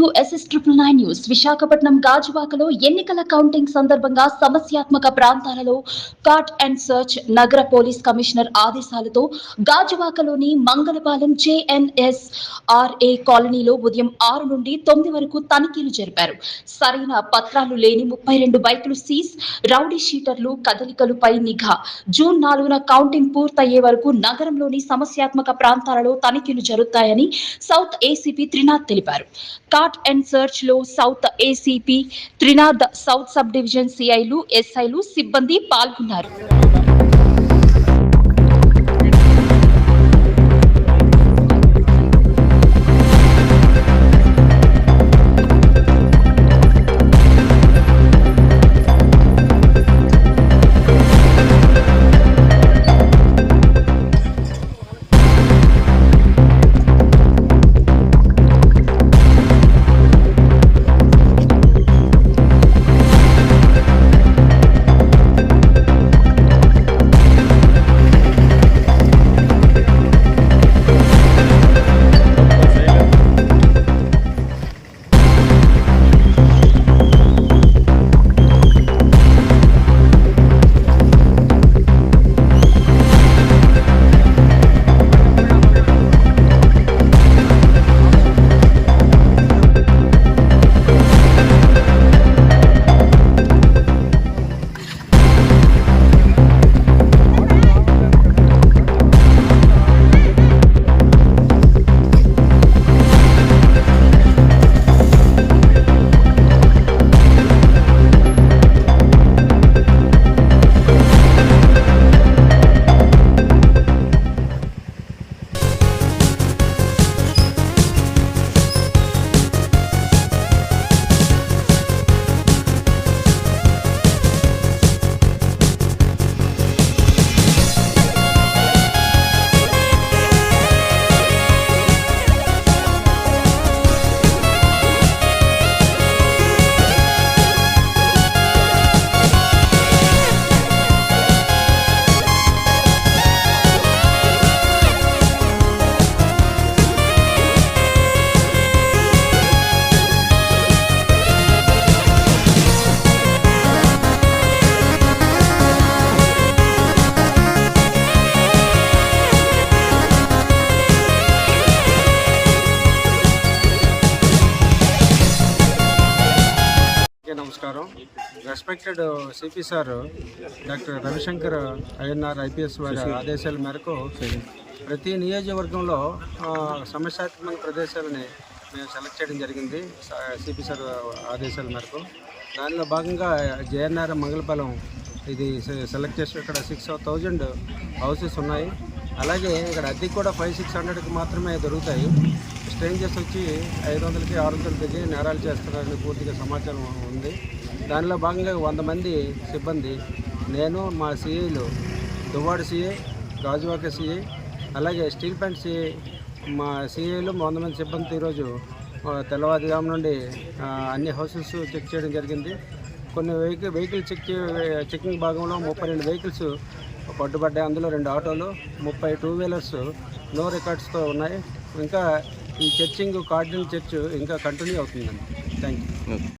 To SS triple nine news Visakhapatnam గాజువాకలో ఎన్నికల counting సందర్భంగా సమస్యాత్మక ప్రాంతాలలో కాట్ అండ్ సర్చ్ నగర పోలీస్ కమిషనర్ ఆదేశాలతో గాజువాకలోని మంగళపాలెం జేఎన్ఎస్ ఆర్ఏ కాలనీలో ఉదయం ఆరు నుండి తొమ్మిది వరకు తనిఖీలు జరిపారు. సరైన పత్రాలు లేని ముప్పై రెండు బైకులు సీజ్ రౌడీ షీటర్లు కదలికలుపై నిఘా. జూన్ నాలుగున కౌంటింగ్ పూర్తయ్యే వరకు నగరంలోని సమస్యాత్మక ప్రాంతాలలో తనిఖీలు జరుగుతాయని సౌత్ ఏసీపీ త్రినాథ్ తెలిపారు. Cordon and సర్చ్లో south ACP Trinath south sub division సిఐలు ఎస్ఐలు సిబ్బంది పాల్గొన్నారు. నమస్కారం. Respected CP sir doctor Ravi Shankar INR IPS వారి ఆదేశాల మేరకు ప్రతి నియోజకవర్గంలో సమస్యాత్మక ప్రదేశాలని మేము సెలెక్ట్ చేయడం జరిగింది సిపి సార్ ఆదేశాల మేరకు. దానిలో భాగంగా జేఎన్ఆర్ మంగళపాలెం ఇది సెలెక్ట్ చేసి ఇక్కడ సిక్స్ థౌజండ్ హౌసెస్ ఉన్నాయి. అలాగే ఇక్కడ అద్దెకి కూడా ఫైవ్ సిక్స్ హండ్రెడ్కి మాత్రమే దొరుకుతాయి. స్ట్రేంజర్స్ వచ్చి ఐదు వందలకి ఆరు వందల దిగి నేరాలు చేస్తున్నారని పూర్తిగా సమాచారం ఉంది. దానిలో భాగంగా వంద మంది సిబ్బంది నేను మా సిఐలు దువ్వాడ సిఐ గాజువాక సిఐ అలాగే స్టీల్ ప్లాంట్ సిఐ మా సిఐలు వంద మంది సిబ్బంది ఈరోజు తెల్లవారుజాము నుండి అన్ని హౌసెస్ చెక్ చేయడం జరిగింది. కొన్ని వెహికల్ వెహికల్ చెక్ చెకింగ్ భాగంలో ముప్పై రెండు వెహికల్స్ పట్టుబడ్డాయి అందులో రెండు ఆటోలు ముప్పై టూ వీలర్స్ నో రికార్డ్స్తో ఉన్నాయి. ఇంకా ఈ చర్చింగ్ కార్డినల్ చర్చ్ ఇంకా కంటిన్యూ అవుతుందండి. Thank you